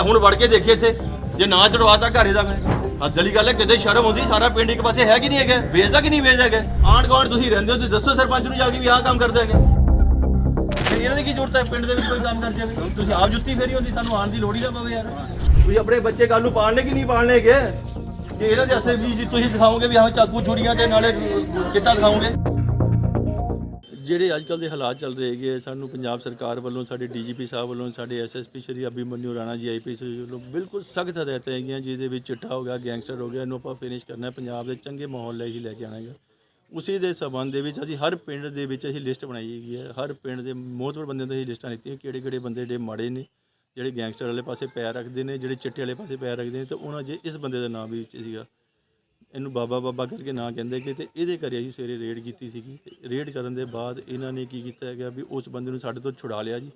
ਲੈ, ਹੁਣ ਵੜ ਕੇ ਦੇਖੇ ਇੱਥੇ। ਜੇ ਨਾ ਚੜਵਾਤਾ ਘਰੇ ਦਾ ਮੈਂ ਹੱਦ ਵਾਲੀ ਗੱਲ ਹੈ, ਕਿਤੇ ਸ਼ਰਮ ਹੁੰਦੀ ਸਾਰਾ ਪਿੰਡ ਇੱਕ ਪਾਸੇ ਹੈ ਕਿ ਨਹੀਂ ਹੈਗਾ? ਵੇਚਦਾ ਕਿ ਨਹੀਂ ਵੇਚਦਾ ਹੈਗਾ? ਆਂਢ ਗੁਆਂਢ ਤੁਸੀਂ ਰਹਿੰਦੇ ਹੋ ਤੇ ਦੱਸੋ ਸਰਪੰਚ ਨੂੰ ਜਾ ਕੇ ਵੀ ਆਹ ਕੰਮ ਕਰਦੇ ਹੈਗੇ। ਤੇ ਇਹਨਾਂ ਦੀ ਕੀ ਜ਼ਰੂਰਤ ਹੈ? ਪਿੰਡ ਦੇ ਵਿੱਚ ਕੋਈ ਕੰਮ ਕਰ ਜਾਵੇ ਹੁਣ ਤੁਸੀਂ ਆਪ ਜੁੱਤੀ ਫੇਰੀ ਹੁੰਦੀ ਤੁਹਾਨੂੰ ਆਉਣ ਦੀ ਲੋੜ ਹੀ ਨਾ ਪਵੇ ਯਾਰ। ਤੁਸੀਂ ਆਪਣੇ ਬੱਚੇ ਕੱਲ ਨੂੰ ਪਾਲਣੇ ਕਿ ਨਹੀਂ ਪਾਲਣੇ ਹੈਗੇ? ਕਿ ਇਹਨਾਂ ਦੇ ਅਸੇ ਵੀ ਤੁਸੀਂ ਦਿਖਾਓਗੇ ਵੀ ਹਾਂ ਚਾਕੂ ਛੁਰੀਆਂ ਤੇ ਨਾਲੇ ਚਿੱਟਾ ਦਿਖਾਓਗੇ। ਜਿਹੜੇ ਅੱਜ ਕੱਲ੍ਹ ਦੇ ਹਾਲਾਤ ਚੱਲ ਰਹੇ ਹੈਗੇ ਸਾਨੂੰ ਪੰਜਾਬ ਸਰਕਾਰ ਵੱਲੋਂ, ਸਾਡੇ ਡੀਜੀਪੀ ਸਾਹਿਬ ਵੱਲੋਂ, ਸਾਡੇ ਐਸਐਸਪੀ ਸ਼੍ਰੀ ਅਭਿਮਨਿਊ ਰਾਣਾ ਜੀ ਆਈਪੀਐਸ ਵੱਲੋਂ ਬਿਲਕੁਲ ਸਖਤ ਹਦਾਇਤਾਂ ਹੈਗੀਆਂ, ਜਿਹਦੇ ਵਿੱਚ ਚਿੱਟਾ ਹੋ ਗਿਆ, ਗੈਂਗਸਟਰ ਹੋ ਗਿਆ, ਇਹਨੂੰ ਆਪਾਂ ਫਿਨਿਸ਼ ਕਰਨਾ ਪੰਜਾਬ ਦੇ ਚੰਗੇ ਮਾਹੌਲ ਲਈ ਹੀ ਲੈ ਕੇ ਆਉਣਾ ਹੈਗਾ। ਉਸੇ ਦੇ ਸਬੰਧ ਦੇ ਵਿੱਚ ਅਸੀਂ ਹਰ ਪਿੰਡ ਦੇ ਵਿੱਚ ਅਸੀਂ ਲਿਸਟ ਬਣਾਈ ਹੈਗੀ ਹੈ। ਹਰ ਪਿੰਡ ਦੇ ਮੋਹਤਵਰ ਬੰਦਿਆਂ ਤੋਂ ਅਸੀਂ ਲਿਸਟਾਂ ਲਿੱਤੀਆਂ ਕਿਹੜੇ ਕਿਹੜੇ ਬੰਦੇ ਜਿਹੜੇ ਮਾੜੇ ਨੇ, ਜਿਹੜੇ ਗੈਂਗਸਟਰ ਵਾਲੇ ਪਾਸੇ ਪੈਰ ਰੱਖਦੇ ਨੇ, ਜਿਹੜੇ ਚਿੱਟੇ ਵਾਲੇ ਪਾਸੇ ਪੈਰ ਰੱਖਦੇ ਨੇ, ਤੇ ਉਹਨਾਂ ਜੇ ਇਸ ਬੰਦੇ ਦਾ ਨਾਮ ਵੀ ਸੀਗਾ ਇਹਨੂੰ ਬਾਬਾ ਬਾਬਾ ਕਰਕੇ ਨਾਂ ਕਹਿੰਦੇ ਕਿ ਤੇ ਇਹਦੇ ਘਰੇ ਅਸੀਂ ਸਵੇਰੇ ਰੇਡ ਕੀਤੀ ਸੀਗੀ। ਤੇ ਰੇਡ ਕਰਨ ਦੇ ਬਾਅਦ ਇਹਨਾਂ ਨੇ ਕੀ ਕੀਤਾ ਹੈਗਾ ਵੀ ਉਸ ਬੰਦੇ ਨੂੰ ਸਾਡੇ ਤੋਂ ਛੁਡਾ ਲਿਆ ਜੀ।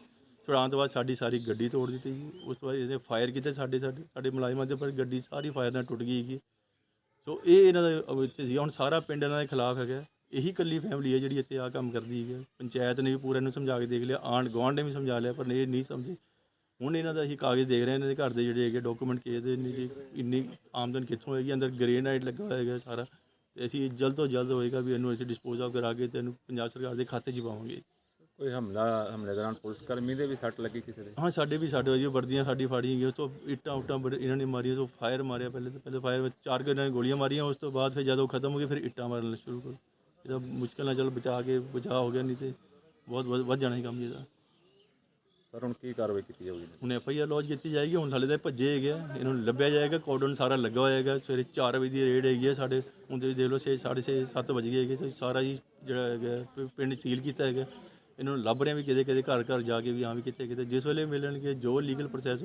ਛੁਡਾਉਣ ਤੋਂ ਬਾਅਦ ਸਾਡੀ ਸਾਰੀ ਗੱਡੀ ਤੋੜ ਦਿੱਤੀ ਜੀ। ਉਸ ਤੋਂ ਬਾਅਦ ਇਹਨੇ ਫਾਇਰ ਕੀਤੇ ਸਾਡੇ ਸਾਡੇ ਸਾਡੇ ਮੁਲਾਜ਼ਮਾਂ ਦੇ ਉੱਪਰ ਗੱਡੀ ਸਾਰੀ ਫਾਇਰ ਨਾਲ ਟੁੱਟ ਗਈ ਹੈਗੀ। ਸੋ ਇਹ ਇਹਨਾਂ ਦਾ ਵਿੱਚ ਸੀ ਹੁਣ ਸਾਰਾ ਪਿੰਡ ਇਹਨਾਂ ਦੇ ਖਿਲਾਫ ਹੈਗਾ। ਇਹੀ ਇਕੱਲੀ ਫੈਮਿਲੀ ਹੈ ਜਿਹੜੀ ਇੱਥੇ ਆ ਕੰਮ ਕਰਦੀ ਹੈ ਪੰਚਾਇਤ ਨੇ ਵੀ ਪੂਰਾ ਇਹਨੂੰ ਸਮਝਾ ਕੇ ਦੇਖ ਲਿਆ। ਆਂਢ ਗੁਆਂਢ ਨੇ ਵੀ ਸਮਝਾ ਲਿਆ, ਪਰ ਇਹ ਨਹੀਂ ਸਮਝੇ। ਹੁਣ ਇਹਨਾਂ ਦਾ ਅਸੀਂ ਕਾਗਜ਼ ਦੇਖ ਰਹੇ ਹਾਂ ਇਹਨਾਂ ਦੇ ਘਰ ਦੇ ਜਿਹੜੇ ਹੈਗੇ ਡਾਕੂਮੈਂਟ ਕੀ ਇਹਦੇ ਨੇ ਜੀ ਇੰਨੀ ਆਮਦਨ ਕਿੱਥੋਂ ਹੈਗੀ ਅੰਦਰ ਗ੍ਰੇਨਾਈਟ ਲੱਗਾ ਹੋਇਆ ਹੈਗਾ ਸਾਰਾ। ਤੇ ਅਸੀਂ ਜਲਦ ਤੋਂ ਜਲਦ ਹੋਏਗਾ ਵੀ ਇਹਨੂੰ ਅਸੀਂ ਡਿਸਪੋਜ਼ ਆਫ ਕਰਾ ਕੇ ਤੇ ਇਹਨੂੰ ਪੰਜਾਬ ਸਰਕਾਰ ਦੇ ਖਾਤੇ 'ਚ ਪਾਵਾਂਗੇ। ਕੋਈ ਹਮਲਾ ਹਮਲੇ ਦੌਰਾਨ ਪੁਲਿਸ ਕਰਮੀ ਦੇ ਵੀ ਸੱਟ ਲੱਗੀ ਕਿਸੇ ਦੇ? ਹਾਂ ਸਾਡੇ ਵੀ ਸਾਡੇ ਜੀ ਵਰਦੀਆਂ ਸਾਡੀ ਫਾੜੀਆਂ ਗਈਆਂ ਉਸ ਤੋਂ ਇੱਟਾਂ ਉੱਟਾਂ ਬੜੇ ਇਹਨਾਂ ਨੇ ਮਾਰੀਆਂ ਤੋਂ ਫਾਇਰ ਮਾਰਿਆ ਪਹਿਲੇ ਤਾਂ ਪਹਿਲੇ ਫਾਇਰ ਵਿੱਚ ਚਾਰ ਕੁ ਇਹਨਾਂ ਨੇ ਗੋਲੀਆਂ ਮਾਰੀਆਂ ਉਸ ਤੋਂ ਬਾਅਦ ਫਿਰ ਜਦੋਂ ਖਤਮ ਹੋ ਗਏ ਫਿਰ ਇੱਟਾਂ ਮਾਰਨ ਸ਼ੁਰੂ ਕਰ। ਇਹਦਾ ਮੁਸ਼ਕਲ ਨਾਲ ਚਲ ਬਚਾ ਕੇ ਬਚਾ ਹੋ ਗਿਆ ਨਹੀਂ ਤੇ ਬਹੁਤ ਵੱਧ ਵੱਧ ਜਾਣਾ ਸੀ ਕੰਮ ਜੀ ਇਹਦਾ। ਸਰ, ਹੁਣ ਕੀ ਕਾਰਵਾਈ ਕੀਤੀ ਜਾਊਗੀ? ਹੁਣ ਐਫ ਆਈ ਆਰ ਲੌਜ ਕੀਤੀ ਜਾਏਗੀ, ਹੁਣ ਹਾਲੇ ਤਾਂ ਇਹ ਭੱਜੇ ਹੈਗੇ ਆ, ਇਹਨੂੰ ਲੱਭਿਆ ਜਾਏਗਾ ਕੋਡਨ ਸਾਰਾ ਲੱਗਾ ਹੋਇਆ ਹੈਗਾ, ਸਵੇਰੇ 4 ਵਜੇ ਦੀ ਰੇਡ ਹੈਗੀ ਹੈ ਸਾਡੇ, ਹੁਣ ਤੁਸੀਂ ਦੇਖ ਲਓ 6 6:30 7 ਵਜ ਗਏ ਹੈਗੇ ਤੇ ਸਾਰਾ ਜੀ ਜਿਹੜਾ ਹੈਗਾ, ਪ- ਪਿੰਡ ਸੀਲ ਕੀਤਾ ਹੈਗਾ। ਇਹਨਾਂ ਨੂੰ ਲੱਭ ਰਹੇ ਆ ਵੀ ਕਿਤੇ ਕਿਤੇ ਘਰ ਘਰ ਜਾ ਕੇ ਵੀ, ਹਾਂ ਵੀ ਕਿੱਥੇ ਕਿਤੇ ਜਿਸ ਵੇਲੇ ਮਿਲਣਗੇ ਜੋ ਲੀਗਲ ਪ੍ਰੋਸੈਸ